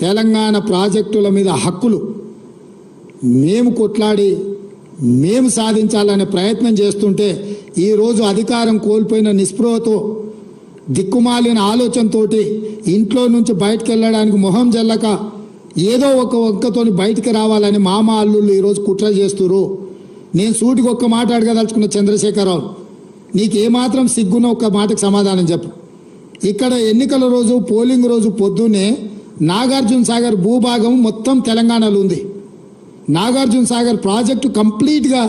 తెలంగాణ ప్రాజెక్టుల మీద హక్కులు మేము కొట్లాడి మేము సాధించాలనే ప్రయత్నం చేస్తుంటే ఈరోజు అధికారం కోల్పోయిన నిస్పృహతో దిక్కుమాలిన ఆలోచనతోటి ఇంట్లో నుంచి బయటకు వెళ్ళడానికి మొహం జల్లక ఏదో ఒక ఒక్కతోని బయటికి రావాలని మామ అల్లుళ్ళు ఈరోజు కుట్ర చేస్తురు నేను సూటికి ఒక్క మాట అడగదలుచుకున్న చంద్రశేఖరరావు నీకు ఏమాత్రం సిగ్గున ఒక్క మాటకు సమాధానం చెప్పు. ఇక్కడ ఎన్నికల రోజు పోలింగ్ రోజు పొద్దున్నే నాగార్జున సాగర్ భూభాగం మొత్తం తెలంగాణలో ఉంది. నాగార్జున సాగర్ ప్రాజెక్టు కంప్లీట్గా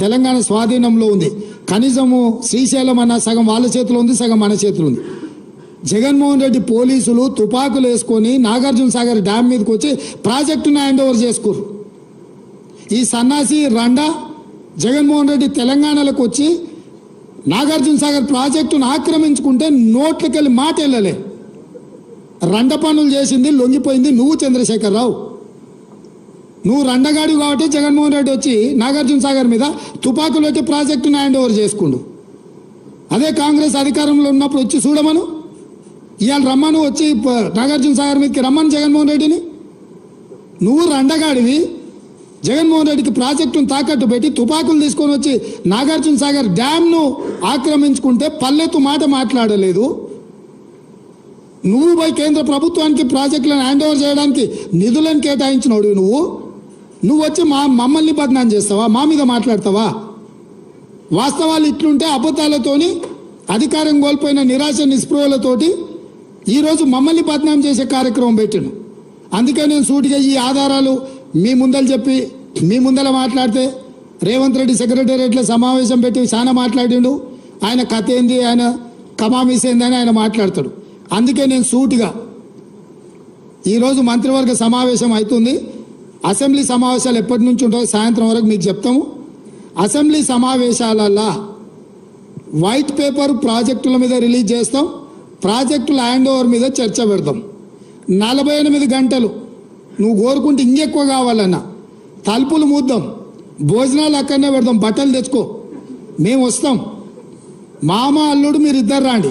తెలంగాణ స్వాధీనంలో ఉంది. కనీసము శ్రీశైలం అన్న సగం వాళ్ళ చేతిలో ఉంది సగం మన చేతిలో ఉంది. జగన్మోహన్ రెడ్డి పోలీసులు తుపాకులు వేసుకొని నాగార్జున సాగర్ డ్యామ్ మీదకి వచ్చి ప్రాజెక్టును హ్యాండ్ ఓవర్ చేసుకోరు ఈ సన్నాసి రండా జగన్మోహన్ రెడ్డి తెలంగాణలోకి వచ్చి నాగార్జున సాగర్ ప్రాజెక్టును ఆక్రమించుకుంటే నోట్లకెళ్ళి మాట వెళ్ళలే రండ పనులు చేసింది లొంగిపోయింది నువ్వు చంద్రశేఖరరావు. నువ్వు రండగాడి కాబట్టి జగన్మోహన్ రెడ్డి వచ్చి నాగార్జున సాగర్ మీద తుపాకులు వచ్చి ప్రాజెక్టును హ్యాండ్ ఓవర్ చేసుకుండు. అదే కాంగ్రెస్ అధికారంలో ఉన్నప్పుడు వచ్చి చూడమను. ఇవాళ రమ్మను వచ్చి నాగార్జునసాగర్ నాగార్జున సాగర్ మీదకి రమ్మను జగన్మోహన్ రెడ్డిని. నువ్వు రండగాడివి. జగన్మోహన్ రెడ్డికి ప్రాజెక్టును తాకట్టు పెట్టి తుపాకులు తీసుకొని వచ్చి నాగార్జున సాగర్ డ్యామ్ను ఆక్రమించుకుంటే పల్లెతు మాట మాట్లాడలేదు. నువ్వు పోయి కేంద్ర ప్రభుత్వానికి ప్రాజెక్టులను హ్యాండ్ ఓవర్ చేయడానికి నిధులను కేటాయించినోడు నువ్వు? నువ్వు వచ్చి మా మమ్మల్ని బదనాం చేస్తావా? మా మీద మాట్లాడతావా? వాస్తవాలు ఇట్లుంటే అబద్ధాలతోని అధికారం కోల్పోయిన నిరాశ నిస్పృహలతోటి ఈరోజు మమ్మల్ని బదనాం చేసే కార్యక్రమం పెట్టాను అందుకే నేను సూటిగా ఈ ఆధారాలు మీ ముందర చెప్పి మీ ముందర మాట్లాడితే రేవంత్ రెడ్డి సెక్రటేరియట్లో సమావేశం పెట్టి చాలా మాట్లాడిండు. ఆయన కథ ఏంది? ఆయన కమామీసేంది ఏందని ఆయన మాట్లాడతాడు. అందుకే నేను సూటిగా ఈరోజు మంత్రివర్గ సమావేశం అవుతుంది. అసెంబ్లీ సమావేశాలు ఎప్పటి నుంచి ఉంటాయో సాయంత్రం వరకు మీకు చెప్తాము. అసెంబ్లీ సమావేశాలల్లా వైట్ పేపర్ ప్రాజెక్టుల మీద రిలీజ్ చేస్తాం. ప్రాజెక్టుల హ్యాండ్ ఓవర్ మీద చర్చ పెడతాం. నలభై ఎనిమిది గంటలు నువ్వు కోరుకుంటే ఇంకెక్కువ కావాలన్నా తలుపులు మూద్దాం. భోజనాలు అక్కడనే పెడదాం బట్టలు తెచ్చుకో. మేము వస్తాం. మామ అల్లుడు మీరు ఇద్దరు రాండి.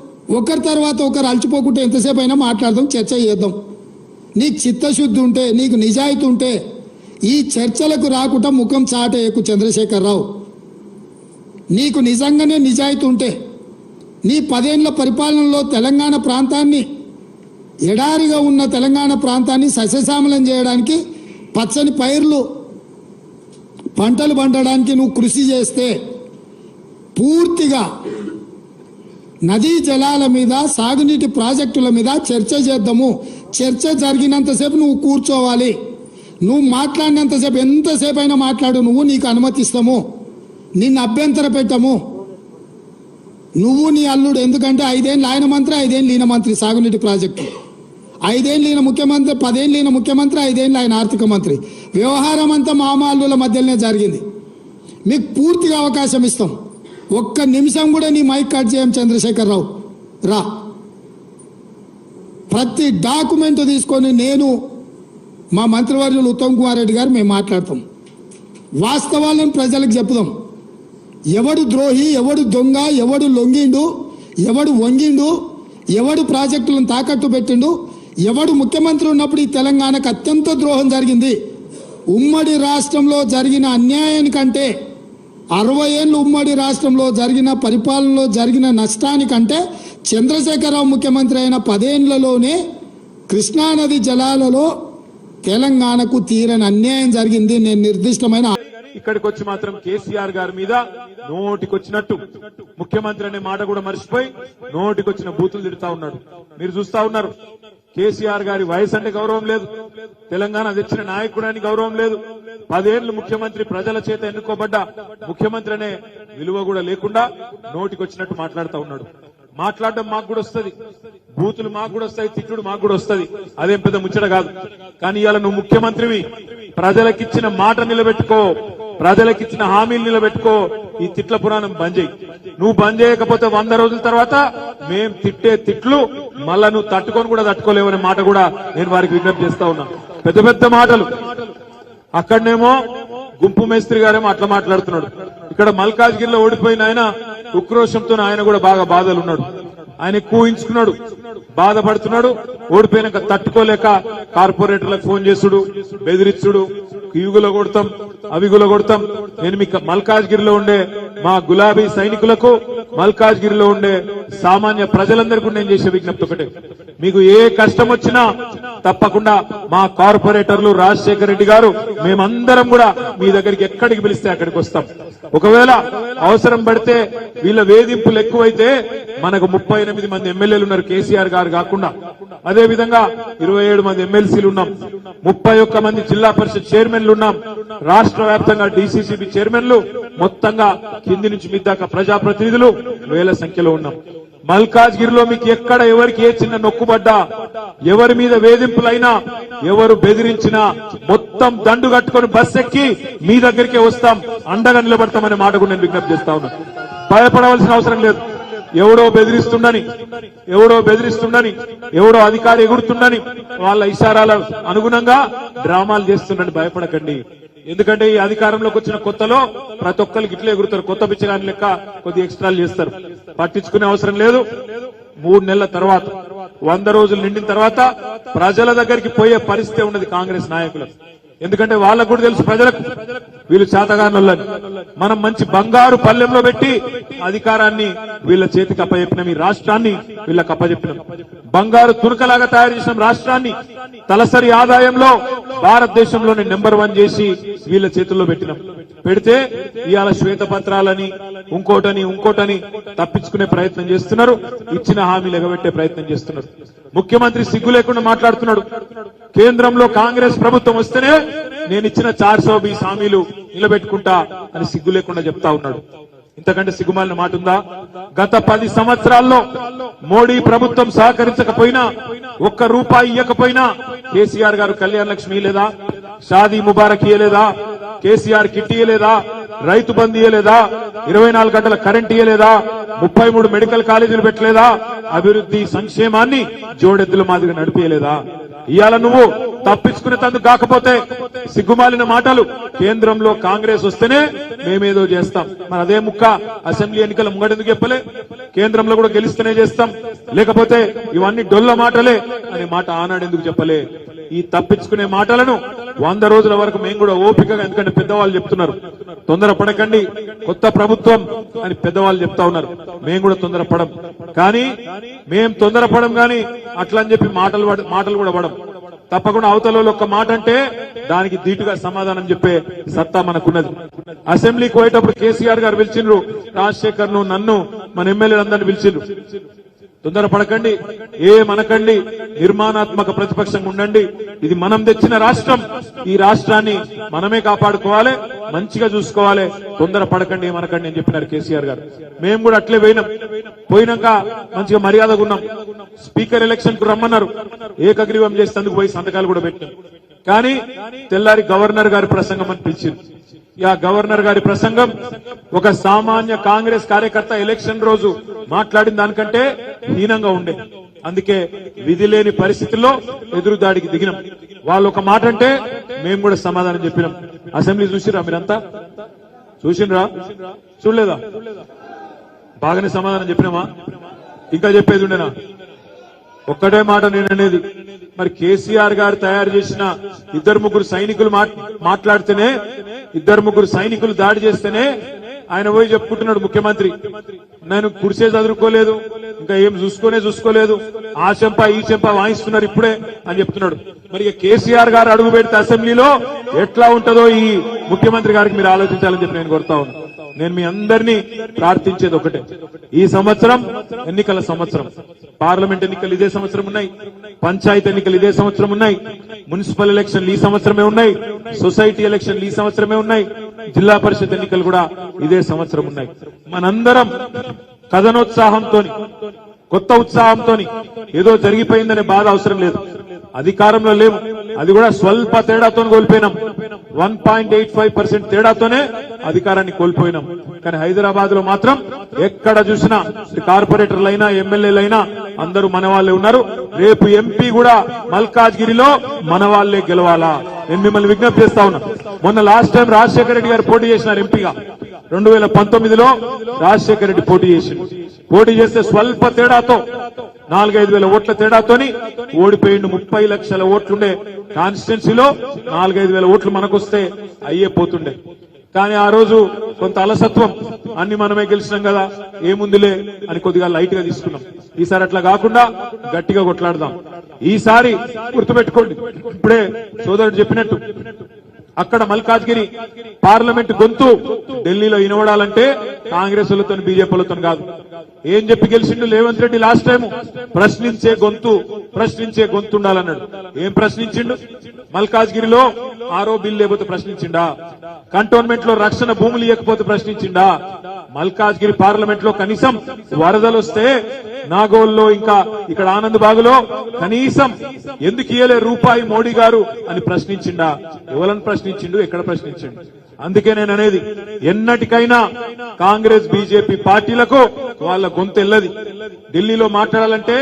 ఒకరి తర్వాత ఒకరు అలచిపోకుంటే ఎంతసేపు అయినా మాట్లాడదాం చర్చ చేద్దాం. నీకు చిత్తశుద్ధి ఉంటే నీకు నిజాయితీ ఉంటే ఈ చర్చలకు రాకుండా ముఖం చాటేయకు చంద్రశేఖరరావు. నీకు నిజంగానే నిజాయితీ ఉంటే నీ పదేళ్ళ పరిపాలనలో తెలంగాణ ప్రాంతాన్ని ఎడారిగా ఉన్న తెలంగాణ ప్రాంతాన్ని సస్యశ్యామలం చేయడానికి పచ్చని పైర్లు పంటలు పండడానికి నువ్వు కృషి చేస్తే పూర్తిగా నదీ జలాల మీద సాగునీటి ప్రాజెక్టుల మీద చర్చ చేద్దాము. చర్చ జరిగినంతసేపు నువ్వు కూర్చోవాలి. నువ్వు మాట్లాడినంతసేపు ఎంతసేపు అయినా మాట్లాడు నువ్వు నీకు అనుమతిస్తాము. నిన్ను అభ్యంతర పెట్టము. నువ్వు నీ అల్లుడు ఎందుకంటే ఐదేళ్ళు ఆయన మంత్రి ఐదేళ్ళు ఈయన మంత్రి సాగునీటి ప్రాజెక్టు. ఐదేళ్ళు ఈయన ముఖ్యమంత్రి పదేళ్ళు ఈయన ముఖ్యమంత్రి ఐదేళ్ళు ఆయన ఆర్థిక మంత్రి. వ్యవహారం అంతా మామ అల్లుల మధ్యలోనే జరిగింది. మీకు పూర్తిగా అవకాశం ఇస్తాం. ఒక్క నిమిషం కూడా నీ మైక్ కట్ చేయం చంద్రశేఖరరావు. రా. ప్రతి డాక్యుమెంట్ తీసుకొని నేను మా మంత్రివర్యులు ఉత్తమ్ కుమార్ రెడ్డి గారు మేము మాట్లాడతాం. వాస్తవాలను ప్రజలకు చెప్పుదాం. ఎవడు ద్రోహి ఎవడు దొంగ ఎవడు లొంగిండు ఎవడు వంగిండు ఎవడు ప్రాజెక్టులను తాకట్టు పెట్టిండు ఎవడు ముఖ్యమంత్రి ఉన్నప్పుడు ఈ తెలంగాణకు అత్యంత ద్రోహం జరిగింది. ఉమ్మడి రాష్ట్రంలో జరిగిన అన్యాయానికంటే అరవై ఏళ్ళు ఉమ్మడి రాష్ట్రంలో జరిగిన పరిపాలనలో జరిగిన నష్టానికంటే చంద్రశేఖరరావు ముఖ్యమంత్రి అయిన పదేళ్ళలోనే కృష్ణానది జలాలలో తెలంగాణకు తీరని అన్యాయం జరిగింది నేను నిర్దిష్టమైన ఇక్కడికి వచ్చి మాత్రం కేసీఆర్ గారి మీద నోటికొచ్చినట్టు. ముఖ్యమంత్రి అనే మాట కూడా మర్చిపోయి నోటికొచ్చిన బూతులు తిడతా ఉన్నాడు. మీరు చూస్తా ఉన్నారు. కేసీఆర్ గారి వయసు అంటే గౌరవం లేదు. తెలంగాణ తెచ్చిన నాయకుడని గౌరవం లేదు. పదేళ్ళు ముఖ్యమంత్రి ప్రజల చేత ఎన్నుకోబడ్డ ముఖ్యమంత్రి అనే విలువ కూడా లేకుండా నోటికొచ్చినట్టు మాట్లాడుతా ఉన్నాడు. మాట్లాడడం మాకు కూడా వస్తది. బూతులు మాకు కూడా వస్తాయి తిట్టుడు మాకు కూడా వస్తది. అదేం పెద్ద ముచ్చట కాదు. కానీ ఇవాళ నువ్వు ముఖ్యమంత్రివి. ప్రజలకిచ్చిన మాట నిలబెట్టుకో. ప్రజలకిచ్చిన హామీలు నిలబెట్టుకో. ఈ తిట్ల పురాణం బంద్ చేయి. నువ్వు బంద్ చేయకపోతే వంద రోజుల తర్వాత మేం తిట్టే తిట్లు మళ్ళా నువ్వు తట్టుకొని కూడా తట్టుకోలేవనే మాట కూడా నేను వారికి విజ్ఞప్తి చేస్తా ఉన్నా. పెద్ద పెద్ద మాటలు. అక్కడనేమో గుంపు మేస్త్రి గారేమో అట్లా మాట్లాడుతున్నాడు. ఇక్కడ మల్కాజ్గిరిలో ఓడిపోయిన ఆయన ఉక్రోషంతో ఆయన కూడా బాగా బాధలు ఉన్నాడు ఆయన కూయించుకున్నాడు బాధపడుతున్నాడు. ఓడిపోయినాక తట్టుకోలేక కార్పొరేటర్లకు ఫోన్ చేసుడు బెదిరించుడు ఇవిగుల కొడతాం అవిగుల కొడతాం. నేను మీ మల్కాజ్గిరిలో ఉండే మా గులాబీ సైనికులకు మల్కాజ్గిరిలో ఉండే సామాన్య ప్రజలందరికీ నేను చేసే విజ్ఞప్తి ఒకటే. మీకు ఏ కష్టం వచ్చినా తప్పకుండా మా కార్పొరేటర్లు రాజశేఖర రెడ్డి గారు మేమందరం కూడా మీ దగ్గరికి ఎక్కడికి పిలిస్తే అక్కడికి వస్తాం. ఒకవేళ అవసరం పడితే వీళ్ళ వేధింపులు ఎక్కువైతే మనకు ముప్పై ఎనిమిది మంది ఎమ్మెల్యేలు ఉన్నారు కేసీఆర్ గారు కాకుండా. అదే విధంగా ఇరవై ఏడు మంది ఎమ్మెల్సీలు ఉన్నాం. ముప్పై ఒక్క మంది జిల్లా పరిషత్ చైర్మన్లు ఉన్నాం. రాష్ట్ర వ్యాప్తంగా డిసిసిబి చైర్మన్లు మొత్తంగా కింది నుంచి మీ దాకా ప్రజాప్రతినిధులు వేల సంఖ్యలో ఉన్నాం. మల్కాజ్గిరిలో మీకు ఎక్కడ ఎవరికి ఏ చిన్న నొక్కుబడ్డా ఎవరి మీద వేధింపులైనా ఎవరు బెదిరించినా మొత్తం దండు కట్టుకొని బస్ ఎక్కి మీ దగ్గరికే వస్తాం అండగా నిలబడతామనే మాట కూడా నేను విజ్ఞప్తి చేస్తా ఉన్నా. భయపడవలసిన అవసరం లేదు. ఎవడో బెదిరిస్తుండని ఎవడో బెదిరిస్తుండని ఎవడో అధికారి ఎగురుతుండని వాళ్ళ ఇషారాల అనుగుణంగా డ్రామాలు చేస్తుండని భయపడకండి. ఎందుకంటే ఈ అధికారంలోకి వచ్చిన కొత్తలో ప్రతి ఒక్కరికి ఇట్లా ఎగురుతారు. కొత్త పిచ్చగాని లెక్క కొద్ది ఎక్స్ట్రాలు చేస్తారు. పట్టించుకునే అవసరం లేదు. మూడు నెలల తర్వాత వంద రోజులు నిండిన తర్వాత ప్రజల దగ్గరికి పోయే పరిస్థితి ఉన్నది కాంగ్రెస్ నాయకులకు ఎందుకంటే వాళ్ళకు కూడా తెలుసు ప్రజలకు. వీళ్ళు చేతగానులని మనం మంచి బంగారు పల్లెంలో పెట్టి అధికారాన్ని వీళ్ళ చేతికి అప్పచెప్పినాం ఈ రాష్ట్రాన్ని వీళ్ళకి అప్పచెప్పినాం బంగారు తునకలాగా తయారు చేసిన రాష్ట్రాన్ని తలసరి ఆదాయంలో భారతదేశంలోని నెంబర్ వన్ చేసి వీళ్ళ చేతుల్లో పెట్టినాం. పెడితే ఇవాళ శ్వేతపత్రాలని ఇంకోటని ఇంకోటని తప్పించుకునే ప్రయత్నం చేస్తున్నారు. ఇచ్చిన హామీలు ఎగబెట్టే ప్రయత్నం చేస్తున్నారు. ముఖ్యమంత్రి సిగ్గు లేకుండా మాట్లాడుతున్నాడు. కేంద్రంలో కాంగ్రెస్ ప్రభుత్వం వస్తేనే నేను ఇచ్చిన చార్ సో బీస్ హామీలు నిలబెట్టుకుంటా అని సిగ్గు లేకుండా చెప్తా ఉన్నాడు. ఇంతకంటే సిగ్గుమాలిన మాట ఉందా గత పది సంవత్సరాల్లో మోడీ ప్రభుత్వం సహకరించకపోయినా ఒక్క రూపాయి ఇవ్వకపోయినా కేసీఆర్ గారు కళ్యాణ లక్ష్మి లేదా షాదీ ముబారక్ ఇయ్యలేదా? కేసీఆర్ కిట్ ఇయ్యలేదా? రైతు బంద్ ఇయ్యలేదా? ఇరవై నాలుగు గంటల కరెంట్ ఇయ్యలేదా? ముప్పై మూడు మెడికల్ కాలేజీలు పెట్టలేదా? అభివృద్ధి సంక్షేమాన్ని జోడెద్దుల మాదిరిగా నడిపియలేదా ఇవాళ నువ్వు తప్పించుకునే తందుకు కాకపోతే సిగ్గుమాలిన మాటలు కేంద్రంలో కాంగ్రెస్ వస్తేనే మేమేదో చేస్తాం. మరి అదే ముక్క అసెంబ్లీ ఎన్నికల ముంగడెందుకు చెప్పలే? కేంద్రంలో కూడా గెలిస్తేనే చేస్తాం. లేకపోతే ఇవన్నీ డొల్ల మాటలే అనే మాట ఆనాడెందుకు చెప్పలే? ఈ తప్పించుకునే మాటలను వంద రోజుల వరకు మేము కూడా ఓపికగా ఎందుకంటే పెద్దవాళ్ళు చెప్తున్నారు. తొందర పడకండి కొత్త ప్రభుత్వం అని పెద్దవాళ్ళు చెప్తా ఉన్నారు. మేము కూడా తొందర పడం కానీ మేం తొందర పడం కానీ అట్లా అని చెప్పి మాటలు మాటలు కూడా పడం తప్పకుండా అవతల ఒక మాట అంటే దానికి ధీటుగా సమాధానం చెప్పే సత్తా మనకున్నది. అసెంబ్లీకి పోయేటప్పుడు కేసీఆర్ గారు పిలిచిండ్రు రాజశేఖర్ను నన్ను మన ఎమ్మెల్యేలందరినీ పిలిచిండ్రు. తొందర పడకండి ఏ మనకండి నిర్మాణాత్మక ప్రతిపక్షంగా ఉండండి. ఇది మనం తెచ్చిన రాష్ట్రం. ఈ రాష్ట్రాన్ని మనమే కాపాడుకోవాలి మంచిగా చూసుకోవాలి. తొందర పడకండి ఏమనకండి మనకండి అని చెప్పినారు కేసీఆర్ గారు. మేము కూడా అట్లే పోయినాం. పోయినాక మంచిగా మర్యాదగా ఉన్నాం. స్పీకర్ ఎలక్షన్కు రమ్మన్నారు. ఏకగ్రీవం చేసేందుకు పోయి సంతకాలు కూడా పెట్టాం. కానీ తెల్లారి గవర్నర్ గారి ప్రసంగం అనిపించింది. ఆ యా గవర్నర్ గారి ప్రసంగం ఒక సామాన్య కాంగ్రెస్ కార్యకర్త ఎలక్షన్ రోజు మాట్లాడిన దానికంటే హీనంగా ఉండే. అందుకే విధి లేని పరిస్థితుల్లో ఎదురుదాడికి దిగినాం. వాళ్ళు ఒక మాట అంటే మేము కూడా సమాధానం చెప్పినాం. అసెంబ్లీ చూసిరా మీరంతా? చూసిండ్రా? చూడలేదా? బాగానే సమాధానం చెప్పినామా? ఇంకా చెప్పేది ఉండేనా? ఒక్కటే మాట నేను అనేది మరి కేసీఆర్ గారు తయారు చేసిన ఇద్దరు ముగ్గురు సైనికులు మాట్లాడితేనే ఇద్దరు ముగ్గురు సైనికులు దాడి చేస్తేనే ఆయన పోయి చెప్పుకుంటున్నాడు ముఖ్యమంత్రి. నేను కుర్చే చదువుకోలేదు ఇంకా ఏం చూసుకోనే చూసుకోలేదు. ఆ చెంప ఈ చెంప వాయిస్తున్నారు ఇప్పుడే అని చెప్తున్నాడు. మరి కేసీఆర్ గారు అడుగు పెడితే అసెంబ్లీలో ఎట్లా ఉంటుందో ఈ ముఖ్యమంత్రి గారికి మీరు ఆలోచించాలని చెప్పి నేను కోరుతా ఉన్నాను నేను మీ అందరినీ ప్రార్థించేది ఒకటే. ఈ సంవత్సరం ఎన్నికల సంవత్సరం. పార్లమెంట్ ఎన్నికలు ఇదే సంవత్సరం ఉన్నాయి. పంచాయతీ ఎన్నికలు ఇదే సంవత్సరం ఉన్నాయి. మున్సిపల్ ఎలక్షన్లు ఈ సంవత్సరమే ఉన్నాయి. సొసైటీ ఎలక్షన్లు ఈ సంవత్సరమే ఉన్నాయి. జిల్లా పరిషత్ ఎన్నికలు కూడా ఇదే సంవత్సరం ఉన్నాయి. మనందరం కథనోత్సాహంతో కొత్త ఉత్సాహంతో ఏదో జరిగిపోయిందనే బాధ అవసరం లేదు. అధికారంలో లేవు అది కూడా స్వల్ప తేడాతో కోల్పోయినాం. One point eight five percent తేడాతోనే అధికారాన్ని కోల్పోయినాం. కానీ హైదరాబాద్లో మాత్రం ఎక్కడ చూసినా కార్పొరేటర్లైనా ఎమ్మెల్యేలైనా అందరూ మన వాళ్ళే ఉన్నారు. రేపు ఎంపీ కూడా మల్కాజ్గిరిలో మన వాళ్ళే గెలవాలా? నేను మిమ్మల్ని విజ్ఞప్తి చేస్తా ఉన్నా. మొన్న లాస్ట్ టైం రాజశేఖర రెడ్డి గారు పోటీ చేసినారు ఎంపీగా రెండు వేల పంతొమ్మిదిలో రాజశేఖర రెడ్డి పోటీ చేసి పోటీ చేస్తే స్వల్ప తేడాతో నాలుగైదు వేల ఓట్ల తేడాతోని ఓడిపోయిండు. ముప్పై లక్షల ఓట్లుండే కాన్స్టిట్యున్సీలో నాలుగైదు వేల ఓట్లు మనకొస్తే అయ్యే పోతుండే. కానీ ఆ రోజు కొంత అలసత్వం అన్ని మనమే గెలిచినాం కదా ఏముందిలే అని కొద్దిగా లైట్గా తీసుకున్నాం. ఈసారి అట్లా కాకుండా గట్టిగా కొట్లాడదాం. ఈసారి గుర్తుపెట్టుకోండి. ఇప్పుడే సోదరుడు చెప్పినట్టు అక్కడ మల్కాజ్గిరి పార్లమెంట్ గొంతు ఢిల్లీలో ఇనవడాలంటే కాంగ్రెస్లతో బీజేపీలతో కాదు. ఏం చెప్పి గెలిచిండు రేవంత్ రెడ్డి లాస్ట్ టైం ప్రశ్నించే గొంతు ప్రశ్నించే గొంతు ఉండాలన్నాడు. ఏం ప్రశ్నించిండు? మల్కాజ్గిరిలో ఆరో బిల్ లేకపోతే ప్రశ్నించిండా? కంటోన్మెంట్లో రక్షణ భూములు ఇవ్వకపోతే ప్రశ్నించిండా? మల్కాజ్గిరి పార్లమెంట్లో కనీసం వరదలు వస్తే నాగోల్లో ఇంకా ఇక్కడ ఆనంద్ బాగులో కనీసం ఎందుకు ఇయ్యలే రూపాయి మోడీ గారు అని ప్రశ్నించిండా? ఎవరని ప్రశ్నించిండు? ఎక్కడ ప్రశ్నించిండు? అందుకే నేను అనేది ఎన్నటికైనా కాంగ్రెస్ బీజేపీ పార్టీలకు వాళ్ళ గొంతెల్లది ఢిల్లీలో మాట్లాడాలంటే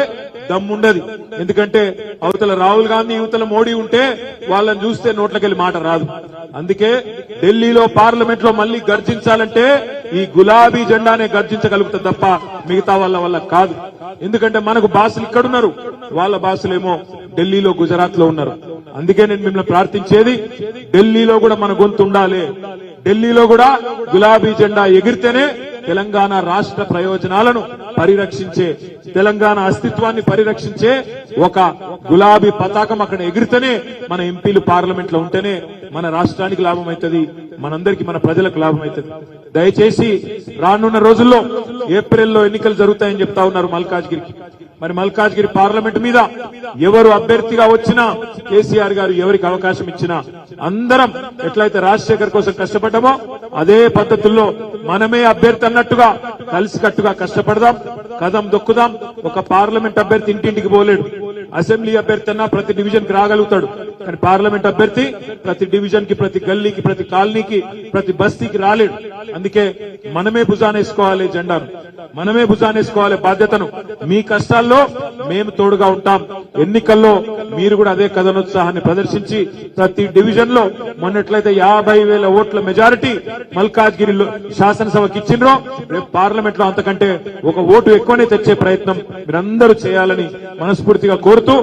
దమ్ముండది. ఎందుకంటే అవతల రాహుల్ గాంధీ యువతల మోడీ ఉంటే వాళ్ళని చూస్తే నోట్లకెళ్ళి మాట రాదు. అందుకే ఢిల్లీలో పార్లమెంట్లో మళ్ళీ గర్జించాలంటే ఈ గులాబీ జెండానే గర్జించగలుగుతుంది తప్ప మిగతా వాళ్ళ వల్ల కాదు. ఎందుకంటే మనకు బాసులు ఇక్కడున్నారు. వాళ్ళ బాసులేమో ఢిల్లీలో గుజరాత్లో ఉన్నారు. అందుకే నేను మిమ్మల్ని ప్రార్థించేది ఢిల్లీలో కూడా మన గొంతు ఉండాలి. ఢిల్లీలో కూడా గులాబీ జెండా ఎగిరితేనే తెలంగాణ రాష్ట్ర ప్రయోజనాలను పరిరక్షించే తెలంగాణ అస్తిత్వాన్ని పరిరక్షించే ఒక గులాబీ పతాకం అక్కడ ఎగిరితేనే మన ఎంపీలు పార్లమెంట్లో ఉంటేనే మన రాష్ట్రానికి లాభం అవుతుంది మనందరికి మన ప్రజలకు లాభం అవుతుంది దయచేసి రానున్న రోజుల్లో ఏప్రిల్లో ఎన్నికలు జరుగుతాయని చెప్తా ఉన్నారు మల్కాజ్గిరికి. మరి మల్కాజ్గిరి పార్లమెంట్ మీద ఎవరు అభ్యర్థిగా వచ్చినా కేసీఆర్ గారు ఎవరికి అవకాశం ఇచ్చినా అందరం ఎట్లయితే రాజశేఖర్ కోసం కష్టపడ్డామో అదే పద్ధతుల్లో మనమే అభ్యర్థి అన్నట్టుగా కలిసికట్టుగా కష్టపడదాం కదం దొక్కుదాం ఒక పార్లమెంట్ అభ్యర్థి ఇంటింటికి పోలేడు. అసెంబ్లీ అభ్యర్థి అన్నా ప్రతి డివిజన్కి రాగలుగుతాడు. కానీ పార్లమెంట్ అభ్యర్థి ప్రతి డివిజన్కి ప్రతి గల్లీకి ప్రతి కాలనీకి ప్రతి బస్తీకి రాలేడు. అందుకే మనమే భుజానేసుకోవాలి జెండాను. మనమే భుజానేసుకోవాలి బాధ్యతను. మీ కష్టాల్లో మేము తోడుగా ఉంటాం. ఎన్నికల్లో మీరు కూడా అదే కథనోత్సాహాన్ని ప్రదర్శించి ప్రతి డివిజన్లో మొన్నట్లయితే యాభై వేల ఓట్ల మెజారిటీ మల్కాజ్గిరిలో శాసనసభకి ఇచ్చిండ్రో రేపు పార్లమెంట్లో అంతకంటే ఒక ఓటు ఎక్కువనే తెచ్చే ప్రయత్నం మీరందరూ చేయాలని మనస్ఫూర్తిగా కోరుతూ